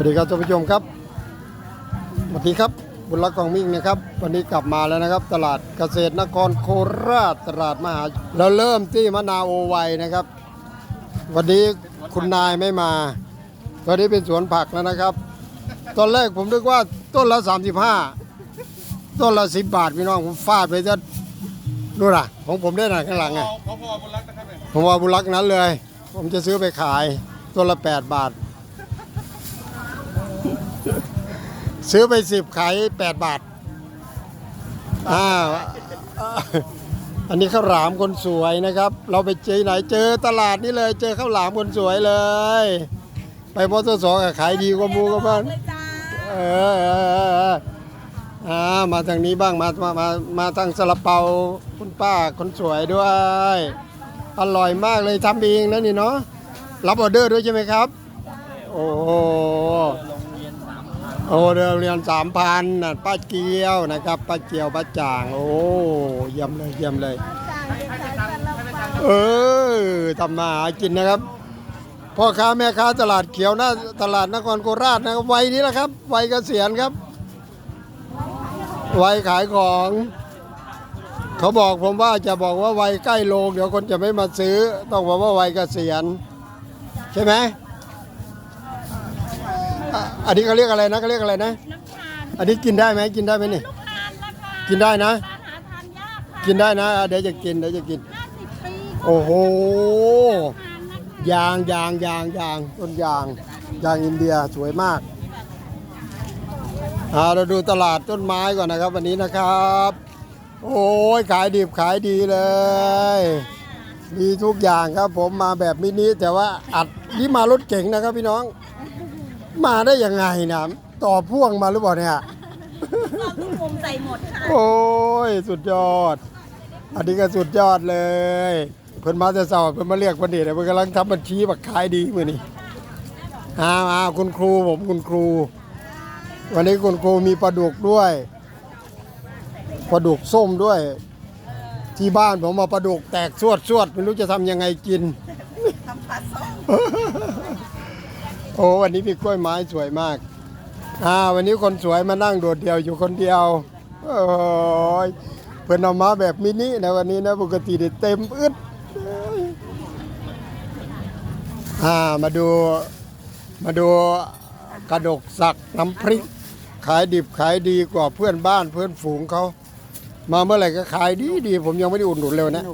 วัสดีครับท่านผู้ชมครับสวัสดีครับบุญรักกองมิ่งนะครับ วันนี้กลับมาแล้วนะครับ ตลาดเกษตรนครโคราชตลาดมหาเราเริ่มที่มะนาวโอไวนะครับ วันนี้คุณนายไม่มาวันนี้เป็นสวนผักแล้วนะครับ ตอนแรกผมนึกว่าต้นละ 35 ต้นละ 10 บาทพี่น้องผมฟาดไปจะนู่นน่ะของผมได้หน่ะข้างหลังไงพอพอบุญรักนะครับเนี่ยผมว่าบุญรักนั้นเลย ผมจะซื้อไปขายตัวละ 8 บาท ซื้อไป10ขาย8บาท อ่า อันนี้ข้าวหลามคนสวยนะครับ เราไปเจอไหนเจอตลาดนี่เลย เจอข้าวหลามคนสวยเลย ไปมอเตอร์สองอะขายดีกว่าหมูกันบ้างเลยจ้าเออเออเออเอออ่ามาทางนี้บ้างมามามามาทางซาลาเปาคุณป้าคนสวยด้วย อร่อยมากเลยทำเองนะนี่เนาะรับออเดอร์ด้วยใช่ไหมครับ โอ้ โหโอ้เดือนเรียนสามพันน่ะป้าเกียวนะครับป้าเกียวป้าจ่าง โอ้เยี่ยมเลยเยี่ยมเลยจ้างเลยจ้าซาลาเปาเออทำมาหากินนะครับพ่อค้าแม่ค้าตลาดเขียวหน้าตลาดนครโคราชนะครับวัยนี้แหละครับวัยเกษียณครับวัยขายของ เขาบอกผมว่าจะบอกว่าวัยใกล้โลงเดี๋ยวคนจะไม่มาซื้อ ต้องบอกว่าวัยเกษียณใช่ไหม อะอันนี้เขาเรียกอะไรนะเขาเรียกอะไรนะ น้ำตาลอันนี้กินได้ไหมกินได้ไหมนี่ลูกตาลนะคะกินได้นะทานหาทานยากค่ะกินได้นะอะเดี๋ยวจะกินเดี๋ยวจะกินห้าสิบปีโอ้โห ทานนะคะยางยางยางยางต้นยาง ยางอินเดียสวยมากอ่าเราดูตลาดต้นไม้ก่อนนะครับ วันนี้นะครับ โอ้ยขายดิบขายดีเลย มีทุกอย่างครับผมมาแบบมินิแต่ว่าอัดนี่มารถเก๋งนะครับพี่น้อง มาได้ยังไงนะต่อพ่วงมาหรือเปล่าเนี่ยรอบทุกมุมใส่หมดค่ะโอ้ยสุดยอด อันนี้ก็สุดยอดเลย เพิ่นมาแต่เช้าเพิ่นมาเรียกวันนี้เพิ่นกำลังทำบัญชีบักขายดีมื้อนี้อ้าวอ้าวคุณครูผมคุณครู วันนี้คุณครูมีปลาดุกด้วยปลาดุกส้มด้วย ที่บ้านผมมาปลาดุกแตกสวดสวดไม่รู้จะทำยังไงกินทำปลาส้มโอ้วันนี้มีกล้วยไม้สวยมาก อ่า วันนี้คนสวยมานั่งโดดเดี่ยวอยู่คนเดียว โอ้ยเพื่อนเอามาแบบมินินะวันนี้นะปกติเนี่ยเต็มอึดอ่ามาดูมาดูกระดกสักน้ำพริก ขายดิบขายดีกว่าเพื่อนบ้านเพื่อนฝูงเขา มาเมื่อไหร่ก็ขายดีดีผมยังไม่ได้อุดหนุนเลยนะ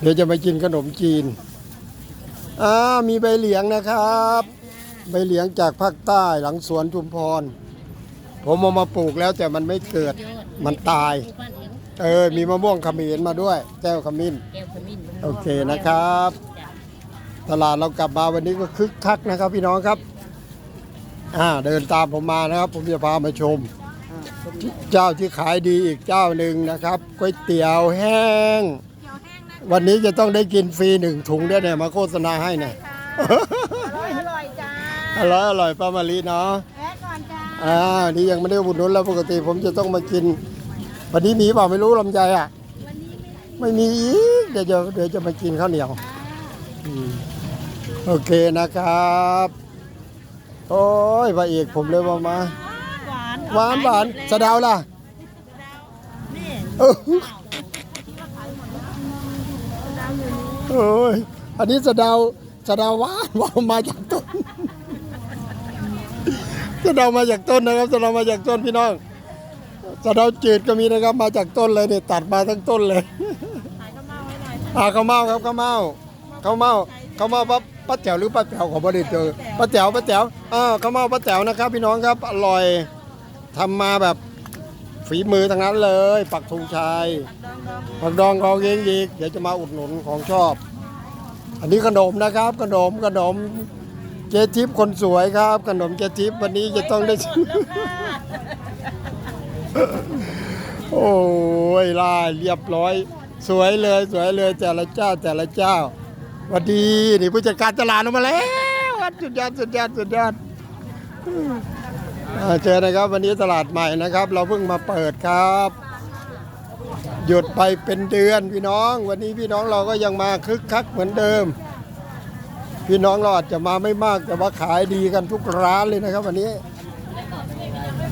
เดี๋ยวจะไปกินขนมจีนอ่ามีใบเหลียงนะครับ ใบเหลียงจากภาคใต้หลังสวนชุมพร ผมเอามาปลูกแล้วแต่มันไม่เกิดมันตาย เออ มีมะม่วงขมิ้นมาด้วยแก้วขมิ้นแก้วขมิ้น โอเคนะครับ ตลาดเรากลับมาวันนี้ก็คึกคักนะครับ พี่น้องครับ อ่าเดินตามผมมานะครับ ผมจะพามาชม เจ้าที่ขายดีอีกเจ้าหนึ่งนะครับก๋วยเตี๋ยวแห้งเขียวแห้งนะวันนี้จะต้องได้กินฟรีหนึ่งถุงด้วยเนี่ยมาโฆษณาให้เนี่ย อร่อยอร่อยจ้า อร่อยอร่อยป้ามารีเนาะแวะก่อนจ้าอ่านี่ยังไม่ได้อุดหนุนแล้วปกติผมจะต้องมากิน วันนี้มีเปล่าไม่รู้ลำไยอะ วันนี้ไม่ไม่มีอีกเดี๋ยวจะเดี๋ยวจะมากินข้าวเหนียวอืมโอเคนะครับ โอ้ยพระเอกผมเลยว่ามาหวานหวานหวานสะเดาวล่ะนี่เออโอ้ยอันนี้สะเดาวสะเดาวหวานหวานมาจากต้น สะเดาวมาจากต้นนะครับสะเดาวมาจากต้นพี่น้องสะเดาวจืดก็มีนะครับมาจากต้นเลยเนี่ยตัดมาทั้งต้นเลยขายข้าวเม่าไว้หน่อยอ่าข้าวเม่าครับข้าวเม่าข้าวเม่าข้าวเม่าป้าป้าแจ๋วหรือป้าแจ๋วของบ่ได้เจอป้าแจ๋วป้าแจ๋วอ่าข้าวเม่าป้าแจ๋วนะครับ พี่น้องครับอร่อยทำมาแบบฝีมือทั้งนั้นเลย ปักธงชัยดองดองผักดองของเองอีกเดี๋ยวจะมาอุดหนุนของชอบ อันนี้ขนมนะครับขนมขนม เจทิปคนสวยครับ ขนมเจทิปวันนี้จะต้องได้โอ้ยลายเรียบร้อย สวยเลยสวยเลยแต่ละเจ้าแต่ละเจ้าวัสดีนี่ผู้จัดการตลาดลงมาแล้วสุดยอดสุดยอดสุดยอดเจอนะครับวันนี้ตลาดใหม่นะครับ เราเพิ่งมาเปิดครับ หยุดไปเป็นเดือนพี่น้อง วันนี้พี่น้องเราก็ยังมาคึกคักเหมือนเดิม พี่น้องเราอาจจะมาไม่มากแต่ว่าขายดีกันทุกร้านเลยนะครับ วันนี้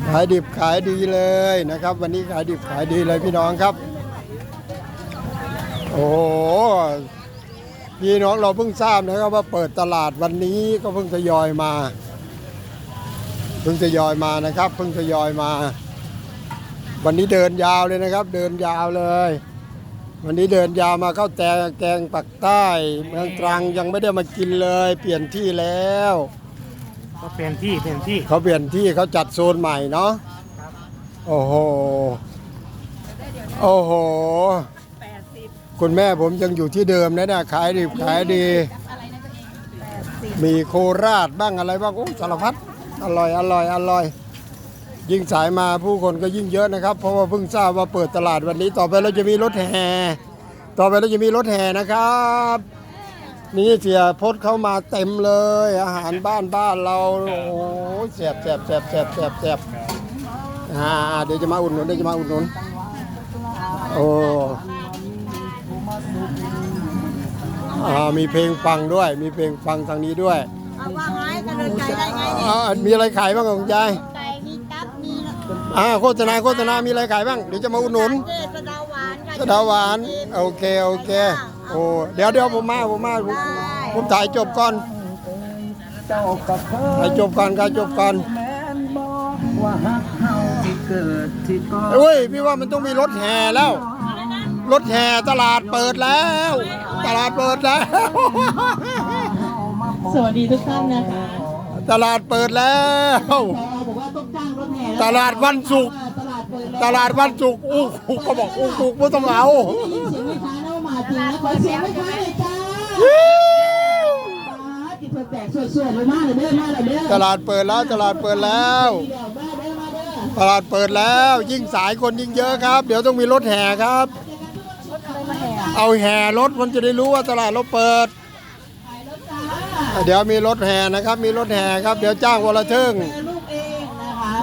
ขายดิบขายดีเลยนะครับ วันนี้ขายดิบขายดีเลยพี่น้องครับ โอ้พี่น้องเราเพิ่งทราบนะครับว่าเปิดตลาดวันนี้ก็เพิ่งทยอยมา เพิ่งทยอยมานะครับ เพิ่งทยอยมา วันนี้เดินยาวเลยนะครับ เดินยาวเลย วันนี้เดินยาวมาเข้าแต่แกงปักใต้เมืองตรังยังไม่ได้มากินเลย เปลี่ยนที่แล้ว ก็เปลี่ยนที่เปลี่ยนที่เขาเปลี่ยนที่เขาจัดโซนใหม่เนาะโอ้โหโอ้โหแปดสิบคุณแม่ผมยังอยู่ที่เดิมนะเนี่ยขายดีขายดีแปดสิบมีโคราชบ้างอะไรบ้างโอ้สารพัดอร่อยอร่อยอร่อย ยิ่งสายมาผู้คนก็ยิ่งเยอะนะครับ เพราะว่าเพิ่งทราบว่าเปิดตลาดวันนี้ ต่อไปเราจะมีรถแห่ต่อไปเราจะมีรถแห่นะครับ นี่เสียพดเข้ามาเต็มเลย อาหารบ้านบ้านเราโอ้โหแสบแสบแสบแสบแสบแสบอ่าเดี๋ยวจะมาอุดหนุนเดี๋ยวจะมาอุดหนุนโอ้อ่ามีเพลงฟังด้วย มีเพลงฟังทางนี้ด้วยเอาว่าไงกันเดินใจได้ไงเนี่ยอ่ามีอะไรขายบ้างของยายไก่มีตับมี อ่าโฆษณาโฆษณามีอะไรขายบ้างเดี๋ยวจะมาอุดหนุนเทศดาหวานไก่สะเดาหวานโอเคโอเคโอ้เดี๋ยวเดี๋ยวผมมาผมมาผมผมถ่ายจบก่อนถ่ายจบก่อนถ่ายจบก่อนแม่นบอกว่าฮักเฮาที่เกิดที่ก่อนเฮ้ยพี่ว่ามันต้องมีรถแห่แล้ว รถแห่ตลาดเปิดแล้ว ตลาดเปิดแล้ว สวัสดีทุกท่านนะคะ ตลาดเปิดแล้ว ตลาดวันศุกร์ตลาดเปิดตลาดวันศุกร์อู้หูเขาบอกอู้หูไม่ต้องเอาเสียงไม่ค้าแล้วมาจริงนะขอเสียงไม่ค้าเลยจ้ากินเพื่อแตกสวยๆเลยมาเลยเด้อมาเลยเด้อตลาดเปิดแล้วตลาดเปิดแล้วเดี๋ยวมาเด้อมาเด้อตลาดเปิดแล้ว ยิ่งสายคนยิ่งเยอะครับ เดี๋ยวต้องมีรถแห่ครับ เอาแห่รถมันจะได้รู้ว่าตลาดเราเปิด เดี๋ยวมีรถแห่นะครับ มีรถแห่ครับ เดี๋ยวจ้างวอลเทิง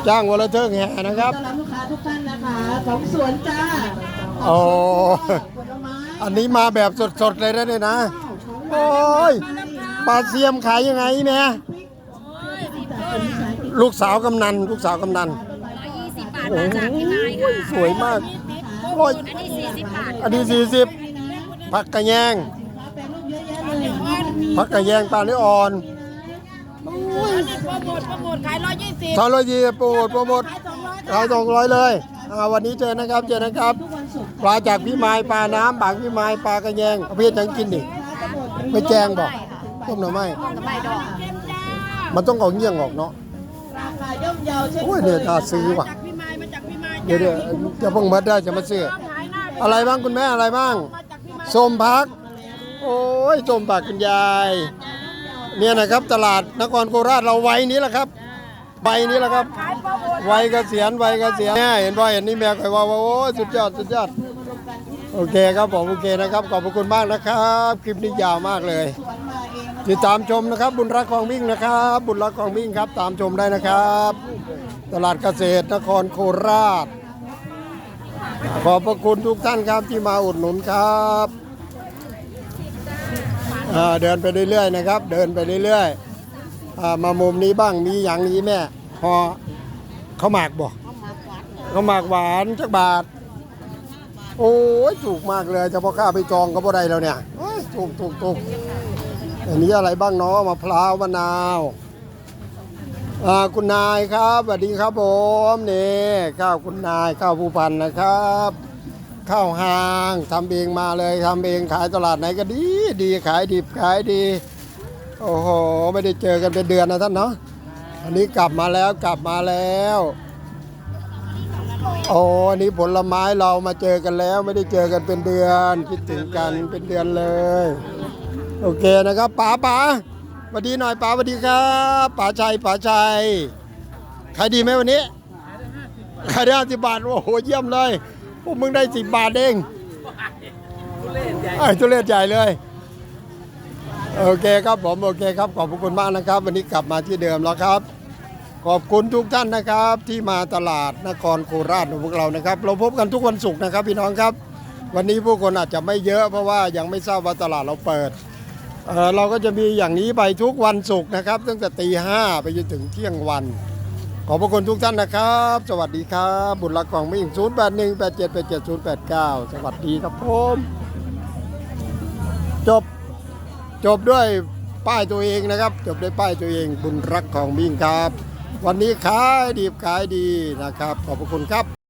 จ้างวอลเทิงแห่นะครับต้อนรับลูกค้าทุกท่านนะคะของสวนจ้าโอ้ผลไม้อันนี้มาแบบสดๆเลยนะเนี่ยนะโอ้ยปลาเสียมขายยังไงแม่ลูกสาวกำนัน ลูกสาวกำนัน120 บาทโอ้มาจากพี่ไม้ค่ะโหสวยมากร้อยอันนี้ 40 บาทอันนี้สี่สิบผักกระแยงผักกระแยงปลาเนื้ออ่อน โปรโมทโปรโมทขายร้อยยี่สิบทอร้อยยี่โปรโมทโปรโมทขายสองร้อยเลยอ่าวันนี้เจอนะครับ เจอนะครับปลาจากพี่ไม้ปลาน้ำบางพี่ไม้ปลากระแยงเอาเพียจังกินดิไม่แจงบอกต้มหน่อไม้กับใบดอกมันต้องเอาเงี้ยงออกเนาะราคาย่อมเยาเช่นโอ้ยเดี๋ยวน่าซื้อว่ะจากพี่ไม้มาจากพี่ไม้เดี๋ยวเดี๋ยวจะเพิ่งมัดได้จะมาซื้อขายหน้าอะไรบ้างคุณแม่อะไรบ้างมาจากพี่ไม้ส้มพัก โอ้ยส้มผักคุณยาย เนี่ยนะครับตลาดนครโคราชเราไว้นี้แหละครับ ใบนี้แหละครับขายโปรโมทวัยเกษียณวัยเกษียณเนี่ยเห็นว่าเห็นนี่แม่คอยว่าว่าโอ้สุดยอดสุดยอดโอเคครับผมโอเคนะครับขอบคุณมากนะครับ คลิปนี้ยาวมากเลยติดตามชมนะครับ บุญรักของมิ่งนะครับ บุญรักของมิ่งครับ ตามชมได้นะครับ ตลาดเกษตรนครโคราช ขอบพระคุณทุกท่านครับที่มาอุดหนุนครับ เดินไปเรื่อยๆนะครับ เดินไปเรื่อยๆมามุมนี้บ้างมีอย่างนี้แม่พอเขาหมากบ่เขาหมากหวานจักบาท โอ้ยถูกมากเลยเฉพาะข้าไปจองก็บ่ได้แล้วเนี่ยถูกถูกถูกอันนี้อะไรบ้างเนาะมะพร้าวมะนาวคุณนายครับสวัสดีครับผมนี่ข้าวคุณนายข้าวผู้พันนะครับ ข้าวหางทำเองมาเลยทำเองขายตลาดไหนก็ดีดีขายดิบขายดี โอ้โห ไม่ได้เจอกันเป็นเดือนนะท่านเนาะอันนี้กลับมาแล้วกลับมาแล้ว โอ้อันนี้ผลไม้เรามาเจอกันแล้ว ไม่ได้เจอกันเป็นเดือนคิดถึงกันเป็นเดือนเลย โอเคนะครับป๋าป๋าสวัสดีหน่อยป๋าสวัสดีครับป๋าชัยป๋าชัยขายดีไหมวันนี้ขายได้ห้าสิบบาทโอ้โหเยี่ยมเลย พวกมึงได้สิบบาทเองไอ้ทุเรศใหญ่เลย โอเคครับผมโอเคครับขอบพระคุณมากนะครับ วันนี้กลับมาที่เดิมแล้วครับ ขอบคุณทุกท่านนะครับ ที่มาตลาดนครโคราชของพวกเรานะครับ เราพบกันทุกวันศุกร์นะครับพี่น้องครับ วันนี้ผู้คนอาจจะไม่เยอะเพราะว่ายังไม่ทราบว่าตลาดเราเปิดเอ่อเราก็จะมีอย่างนี้ไปทุกวันศุกร์นะครับ ตั้งแต่ตีห้าไปจนถึงเที่ยงวัน ขอบพระคุณทุกท่านนะครับ สวัสดีครับ บุญรักของมิ่ง0 8 1 8 7 8 7 0 8 9 สวัสดีครับผม จบ จบด้วยป้ายตัวเองนะครับ จบด้วยป้ายตัวเองบุญรักของมิ่งครับ วันนี้ขายดีขายดีนะครับ ขอบพระคุณครับ